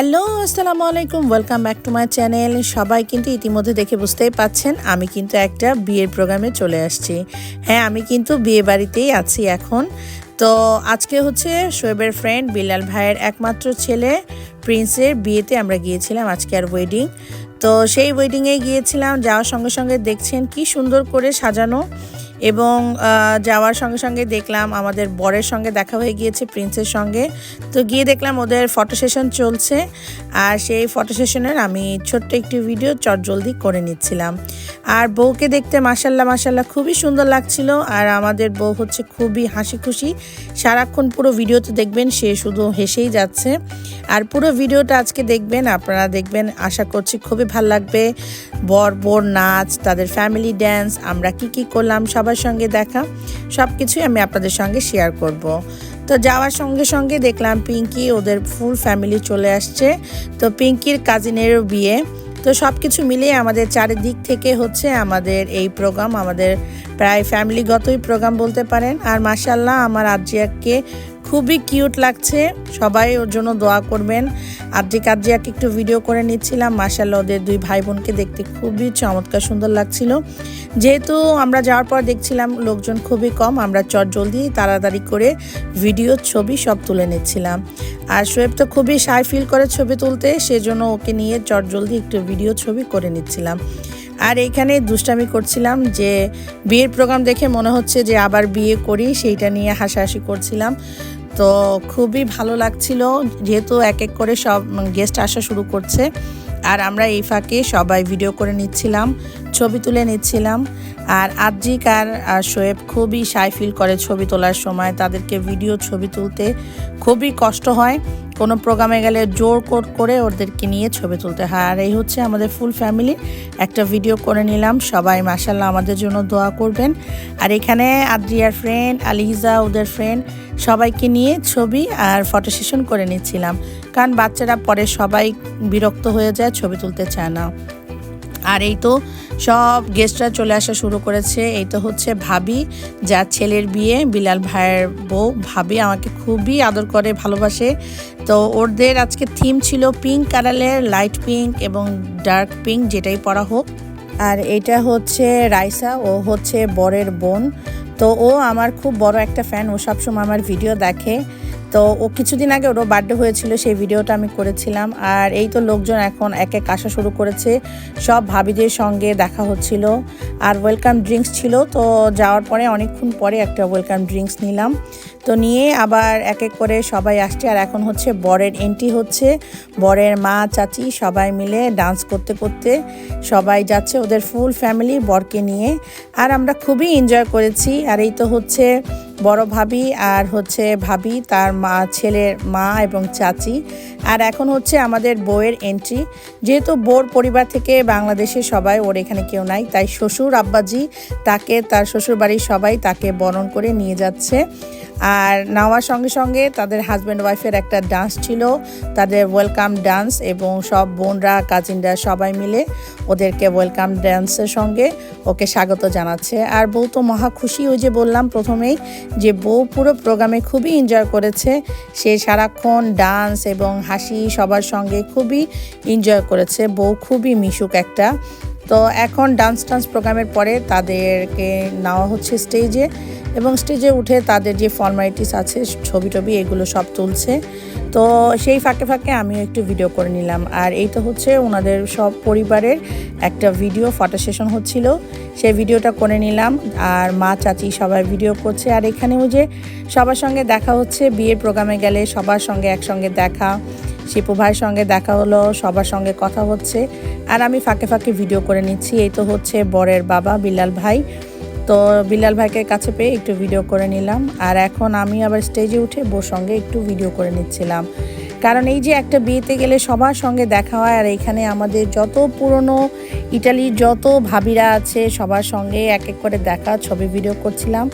Hello, আসসালামু আলাইকুম welcome back to my channel সবাই কিন্তু ইতিমধ্যে দেখে বুঝতেই পাচ্ছেন, আমি কিন্তু একটা বিয়ের প্রোগ্রামে চলে আসছি। হ্যাঁ আমি কিন্তু বিয়ে বাড়িতেই আছি এখন। তো আজকে হচ্ছে শোয়েবের ফ্রেন্ড বিলাল ভাইয়ের একমাত্র ছেলে, প্রিন্সের বিয়েতে আমরা গিয়েছিলাম আজকে আর ওয়েডিং তো সেই ওয়েডিংয়ে গিয়েছিলাম, যাওয়ার সঙ্গে সঙ্গে দেখছেন কি সুন্দর করে সাজানো। এবং যাওয়ার সঙ্গে সঙ্গে দেখলাম আমাদের বরের সঙ্গে দেখা হয়ে গিয়েছে, প্রিন্সের সঙ্গে। তো গিয়ে দেখলাম ওদের ফটো সেশন চলছে। আর সেই ফটো সেশনের আমি ছোট্ট একটি ভিডিও চটজলদি করে নিচ্ছিলাম। আর বউকে দেখতে মাসাল্লাহ মাসাল্লাহ খুবই সুন্দর লাগছিল। আর আমাদের বউ হচ্ছে খুবই হাসি খুশি। সারাক্ষণ পুরো ভিডিওতে দেখবেন, সে শুধু হেসেই যাচ্ছে। আর পুরো ভিডিওটা আজকে দেখবেন, আপনারা দেখবেন, আশা করছি খুবই ভালো লাগবে। বর, বোর, নাচ, তাদের ফ্যামিলি ড্যান্স আমরা কি কি করলাম সবার সঙ্গে দেখা সব কিছুই আমি আপনাদের সঙ্গে শেয়ার করব। তো যাওয়ার সঙ্গে সঙ্গে দেখলাম পিঙ্কি ওদের ফুল ফ্যামিলি চলে আসছে। তো পিঙ্কির কাজিনেরও বিয়ে। তো সব কিছু মিলিয়ে আমাদের চারিদিক থেকে হচ্ছে আমাদের এই প্রোগ্রাম আমাদের প্রায় ফ্যামিলিগতই প্রোগ্রাম বলতে পারেন। আর মাসাল্লাহ আমার আর্জিয়াকে খুবই কিউট লাগছে। সবাই ওর জন্য দোয়া করবেন। আর্জিক আর্জিয়াকে একটু ভিডিও করে নিচ্ছিলাম। মাসাল্লাহ ওদের দুই ভাই বোনকে দেখতে খুবই চমৎকার সুন্দর লাগছিল। যেহেতু আমরা যাওয়ার পর দেখছিলাম লোকজন খুবই কম, আমরা চট জলদি তাড়াতাড়ি করে ভিডিও ছবি সব তুলে নিচ্ছিলাম। আর শোয়েব তো খুবই সাই ফিল করে ছবি তুলতে, সেজন্য ওকে নিয়ে চট জলদি একটু ভিডিও ছবি করে নিচ্ছিলাম। আর এইখানে দুষ্টামি করছিলাম যে, বিয়ের প্রোগ্রাম দেখে মনে হচ্ছে যে আবার বিয়ে করি, সেইটা নিয়ে হাসাহাসি করছিলাম। তো খুবই ভালো লাগছিল, যেহেতু এক এক করে সব গেস্ট আসা শুরু করছে। আর আমরা এই ফাঁকে সবাই ভিডিও করে নিচ্ছিলাম, ছবি তুলে নিচ্ছিলাম। আর আর্জিক আর আর শোয়েব খুবই সাই ফিল করে ছবি তোলার সময়, তাদেরকে ভিডিও ছবি তুলতে খুবই কষ্ট হয়। কোনো প্রোগ্রামে গেলে জোর কোট করে ওদেরকে নিয়ে ছবি তুলতে হয়। আর এই হচ্ছে আমাদের ফুল ফ্যামিলি একটা ভিডিও করে নিলাম। সবাই মাসাল্লাহ আমাদের জন্য দোয়া করবেন। আর এখানে আদ্রিয়ার ফ্রেন্ড আলিজা ওদের ফ্রেন্ড সবাইকে নিয়ে ছবি আর ফটো সেশন করে নিচ্ছিলাম। কারণ বাচ্চারা পরে সবাই বিরক্ত হয়ে যায়, ছবি তুলতে চায় না। আর এই তো সব গেস্টরা চলে আসা শুরু করেছে। এই তো হচ্ছে ভাবি, যার ছেলের বিয়ে, বিলাল ভাইয়ের বউ। ভাবি আমাকে খুবই আদর করে, ভালোবাসে। তো ওদের আজকে থিম ছিল পিঙ্ক কালারের লাইট পিঙ্ক এবং ডার্ক পিঙ্ক যেটাই পরা হোক। আর এটা হচ্ছে রাইসা, ও হচ্ছে বরের বোন। তো ও আমার খুব বড় একটা ফ্যান ও সবসময় আমার ভিডিও দেখে। তো ও কিছুদিন আগে ওরও বার্থডে হয়েছিল, সেই ভিডিওটা আমি করেছিলাম। আর এই তো লোকজন এখন এক এক আসা শুরু করেছে, সব ভাবিদের সঙ্গে দেখা হচ্ছিল। আর ওয়েলকাম ড্রিঙ্কস ছিল, তো যাওয়ার পরে, অনেকক্ষণ পরে একটা ওয়েলকাম ড্রিঙ্কস নিলাম। তো নিয়ে আবার এক এক করে সবাই আসছে, আর এখন হচ্ছে বরের এন্ট্রি হচ্ছে। বরের মা, চাচি সবাই মিলে ডান্স করতে করতে সবাই যাচ্ছে ওদের ফুল ফ্যামিলি বরকে নিয়ে। আর আমরা খুবই এনজয় করেছি আর এই তো হচ্ছে বড় ভাবি আর হচ্ছে ভাবি, তার মা, ছেলের মা এবং চাচি। আর এখন হচ্ছে আমাদের বউয়ের এন্ট্রি যেহেতু বোর পরিবার থেকে বাংলাদেশে সবাই, ওর এখানে কেউ নাই, তাই শ্বশুর আব্বাজি তাকে, তার শ্বশুর বাড়ির সবাই তাকে বরণ করে নিয়ে যাচ্ছে। আর নেওয়ার সঙ্গে সঙ্গে তাদের হাজব্যান্ড ওয়াইফের একটা ডান্স ছিল, তাদের ওয়েলকাম ডান্স এবং সব বোনরা কাজিনরা সবাই মিলে ওদেরকে ওয়েলকাম ডান্সের সঙ্গে ওকে স্বাগত জানাচ্ছে। আর বউ তো মহা খুশি, ওই যে বললাম প্রথমেই যে বউ পুরো প্রোগ্রামে খুবই এনজয় করেছে। সে সারাক্ষণ ডান্স এবং হাসি সবার সঙ্গে খুবই এনজয় করেছে। বউ খুবই মিশুক একটা। তো এখন ডান্স টান্স প্রোগ্রামের পরে তাদেরকে নেওয়া হচ্ছে স্টেজে এবং স্টেজে উঠে তাদের যে ফর্মালিটিস আছে ছবি টবি এগুলো সব তুলছে। তো সেই ফাঁকে ফাঁকে আমিও একটু ভিডিও করে নিলাম। আর এই তো হচ্ছে ওনাদের সব পরিবারের একটা ভিডিও ফটো সেশন হচ্ছিল। সেই ভিডিওটা করে নিলাম। আর মা, চাচি সবাই ভিডিও করছে। আর এখানে ওই যে সবার সঙ্গে দেখা হচ্ছে, বিয়ের প্রোগ্রামে গেলে সবার সঙ্গে একসঙ্গে দেখা, শিপু ভাইয়ের সঙ্গে দেখা হলো, সবার সঙ্গে কথা হচ্ছে। আর আমি ফাঁকে ফাঁকে ভিডিও করে নিচ্ছি। এই তো হচ্ছে বরের বাবা বিলাল ভাই। তো বিলাল ভাইকে কাছে পেয়ে একটু ভিডিও করে নিলাম। আর এখন আমি আবার স্টেজে উঠে বোর সঙ্গে একটু ভিডিও করে নিচ্ছিলাম। কারণ এই যে একটা বিয়েতে গেলে সবার সঙ্গে দেখা হয়, আর এখানে আমাদের যত পুরনো ইটালির যত ভাবিরা আছে, সবার সঙ্গে এক এক করে দেখা, ছবি ভিডিও করছিলাম।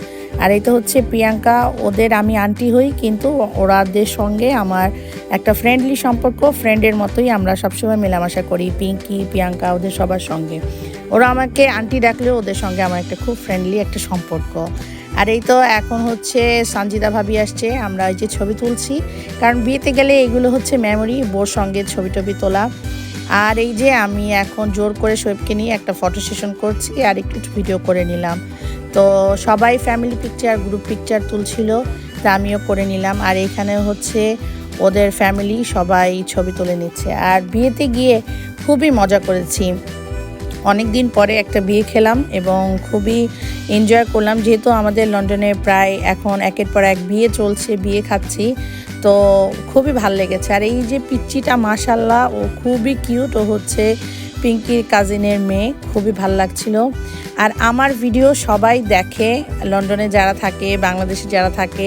আর এই তো হচ্ছে প্রিয়াঙ্কা, ওদের আমি আন্টি হই, কিন্তু ওরাদের সঙ্গে আমার একটা ফ্রেন্ডলি সম্পর্ক ফ্রেন্ডের মতোই আমরা সবসময় মেলামেশা করি, পিঙ্কি, প্রিয়াঙ্কা, ওদের সবার সঙ্গে। ওরা আমাকে আন্টি ডাকলেও ওদের সঙ্গে আমার একটা খুব ফ্রেন্ডলি একটা সম্পর্ক। আর এই তো এখন হচ্ছে সঞ্জিতা ভাবি আসছে, আমরা এই যে ছবি তুলছি, কারণ বিয়েতে গেলে এগুলো হচ্ছে মেমোরি বোর সঙ্গে ছবি টবি তোলা। আর এই যে আমি এখন জোর করে শোয়েবকে নিয়ে একটা ফটো সেশন করছি, আর একটু ভিডিও করে নিলাম। তো সবাই ফ্যামিলি পিকচার গ্রুপ পিকচার তুলছিল, তা আমিও করে নিলাম। আর এখানে হচ্ছে ওদের ফ্যামিলি সবাই ছবি তুলে নিচ্ছে। আর বিয়েতে গিয়ে খুবই মজা করেছি। অনেক দিন পরে একটা বিয়ে খেলাম এবং খুবই এনজয় করলাম। যেহেতু আমাদের লন্ডনে প্রায় এখন একের পর এক বিয়ে চলছে, বিয়ে খাচ্ছি, তো খুবই ভালো লেগেছে। আর এই যে পিচ্চিটা মাসাল্লাহ ও খুবই কিউট ও হচ্ছে পিঙ্কির কাজিনের মেয়ে, খুবই ভালো লাগছিল। আর আমার ভিডিও সবাই দেখে, লন্ডনে যারা থাকে, বাংলাদেশে যারা থাকে,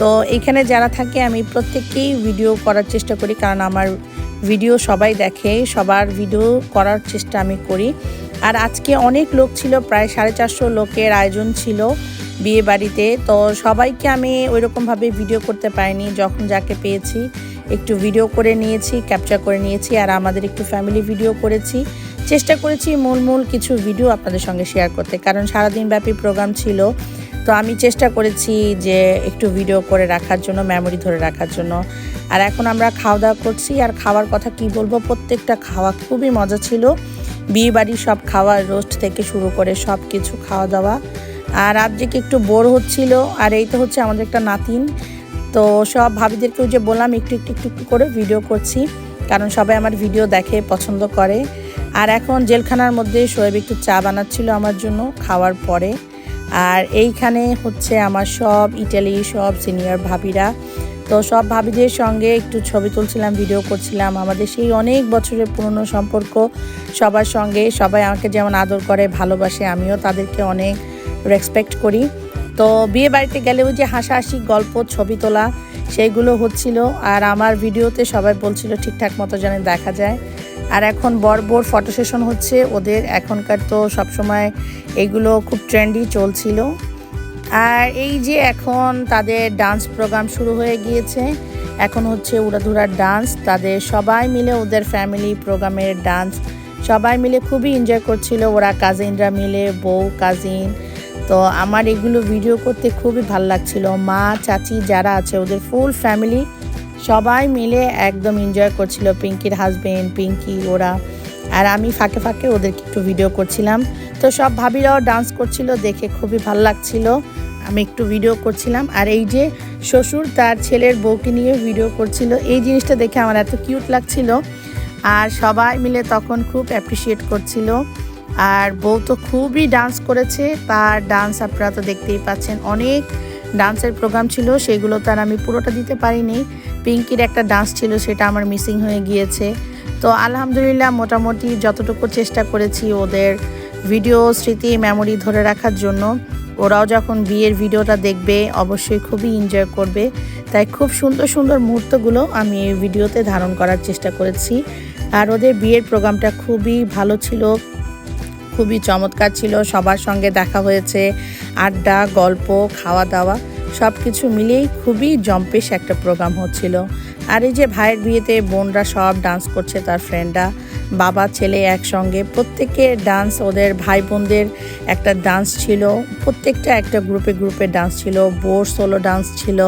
তো এখানে যারা থাকে, আমি প্রত্যেককেই ভিডিও করার চেষ্টা করি, কারণ আমার ভিডিও সবাই দেখে, সবার ভিডিও করার চেষ্টা আমি করি। আর আজকে অনেক লোক ছিল, প্রায় সাড়ে চারশো লোকের আয়োজন ছিল বিয়ে বাড়িতে তো সবাইকে আমি ওইরকমভাবে ভিডিও করতে পারিনি, যখন যাকে পেয়েছি। একটু ভিডিও করে নিয়েছি ক্যাপচার করে নিয়েছি, আর আমাদের একটু ফ্যামিলি ভিডিও করেছি। চেষ্টা করেছি মূল মূল কিছু ভিডিও আপনাদের সঙ্গে শেয়ার করতে, কারণ সারাদিন ব্যাপী প্রোগ্রাম ছিল। তো আমি চেষ্টা করেছি যে একটু ভিডিও করে রাখার জন্য মেমোরি ধরে রাখার জন্য। আর এখন আমরা খাওয়া দাওয়া করছি, আর খাওয়ার কথা কি বলব, প্রত্যেকটা খাওয়া খুবই মজা ছিল। বিয়ে বাড়ির সব খাওয়া রোস্ট থেকে শুরু করে সব কিছু খাওয়া দাওয়া। আর আবজিকে একটু বোর হচ্ছিল, আর এই তো হচ্ছে আমাদের একটা নাতিন। তো সব ভাবিদেরকেও যে বললাম, একটু একটু একটু একটু করে ভিডিও করছি, কারণ সবাই আমার ভিডিও দেখে পছন্দ করে। আর এখন জেলখানার মধ্যে শোয়েব একটু চা বানাচ্ছিল আমার জন্য খাওয়ার পরে। আর এইখানে হচ্ছে আমার সব ইটালি, সব সিনিয়র ভাবিরা। তো সব ভাবিদের সঙ্গে একটু ছবি তুলছিলাম ভিডিও করছিলাম। আমাদের সেই অনেক বছরের পুরনো সম্পর্ক, সবার সঙ্গে সবাই আমাকে যেমন আদর করে, ভালোবাসে, আমিও তাদেরকে অনেক রেসপেক্ট করি। তো বিয়ে বাড়িতে গেলেও যে হাসাহাসি, গল্প, ছবি তোলা, সেইগুলো হচ্ছিল। আর আমার ভিডিওতে সবাই বলছিল, ঠিকঠাক মতো যেন দেখা যায়। আর এখন বর বোর ফটো সেশন হচ্ছে, ওদের এখনকার তো সবসময় এগুলো খুব ট্রেন্ডি চলছিল। আর এই যে এখন তাদের ডান্স প্রোগ্রাম শুরু হয়ে গিয়েছে, এখন হচ্ছে উড়াধুরার ডান্স তাদের সবাই মিলে ওদের ফ্যামিলি প্রোগ্রামের ডান্স সবাই মিলে খুবই এনজয় করছিল। ওরা কাজিনরা মিলে, বউ কাজিন তো আমার এগুলো ভিডিও করতে খুবই ভালো লাগছিল। মা, চাচি যারা আছে, ওদের ফুল ফ্যামিলি সবাই মিলে একদম এনজয় করছিল। পিঙ্কির হাজবেন্ড পিঙ্কি ওরা। আর আমি ফাঁকে ফাঁকে ওদেরকে একটু ভিডিও করছিলাম। তো সব ভাবিরাও ডান্স করছিল, দেখে খুবই ভালো লাগছিল। আমি একটু ভিডিও করছিলাম। আর এই যে শ্বশুর তার ছেলের বউকে নিয়ে ভিডিও করছিল, এই জিনিসটা দেখে আমার এত কিউট লাগছিল। আর সবাই মিলে তখন খুব অ্যাপ্রিসিয়েট করছিল। আর বউ তো খুবই ডান্স করেছে, তার ডান্স আপনারা তো দেখতেই পাচ্ছেন। অনেক ডান্সের প্রোগ্রাম ছিল, সেগুলো তার আমি পুরোটা দিতে পারিনি। পিঙ্কির একটা ডান্স ছিল, সেটা আমার মিসিং হয়ে গিয়েছে। তো আলহামদুলিল্লাহ, মোটামুটি যতটুকু চেষ্টা করেছি ওদের ভিডিও স্মৃতি মেমোরি ধরে রাখার জন্য। ওরাও যখন বিয়ের ভিডিওটা দেখবে, অবশ্যই খুবই এনজয় করবে। তাই খুব সুন্দর সুন্দর মুহূর্তগুলো আমি এই ভিডিওতে ধারণ করার চেষ্টা করেছি। আর ওদের বিয়ের প্রোগ্রামটা খুবই ভালো ছিল। খুবই চমৎকার ছিল। সবার সঙ্গে দেখা হয়েছে, আড্ডা, গল্প খাওয়া দাওয়া সব কিছু মিলেই খুবই জম্পেশ একটা প্রোগ্রাম হচ্ছিল। আর এই যে ভাইয়ের বিয়েতে বোনরা সব ডান্স করছে তার ফ্রেন্ডরা বাবা, ছেলে একসঙ্গে প্রত্যেকের ডান্স ওদের ভাই বোনদের একটা ডান্স ছিল। প্রত্যেকটা একটা গ্রুপে গ্রুপে ডান্স ছিল। বোর সোলো ডান্স ছিল।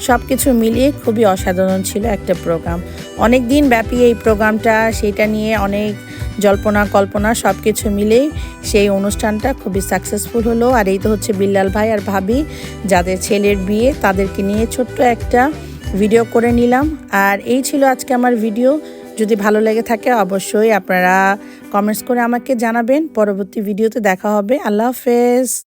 সব কিছু মিলিয়ে খুবই অসাধারণ ছিল একটা প্রোগ্রাম। অনেক দিন ব্যাপী এই প্রোগ্রামটা, সেটা নিয়ে অনেক জল্পনা কল্পনা সব কিছু মিলেই সেই অনুষ্ঠানটা খুবই সাকসেসফুল হলো। আর এই তো হচ্ছে বিল্লাল ভাই আর ভাবি, যাদের ছেলের বিয়ে, তাদেরকে নিয়ে ছোট্ট একটা ভিডিও করে নিলাম। আর এই ছিল আজকে আমার ভিডিও যদি ভালো লেগে থাকে অবশ্যই আপনারা কমেন্টস করে আমাকে জানাবেন। পরবর্তী ভিডিওতে দেখা হবে। আল্লাহ হাফেজ।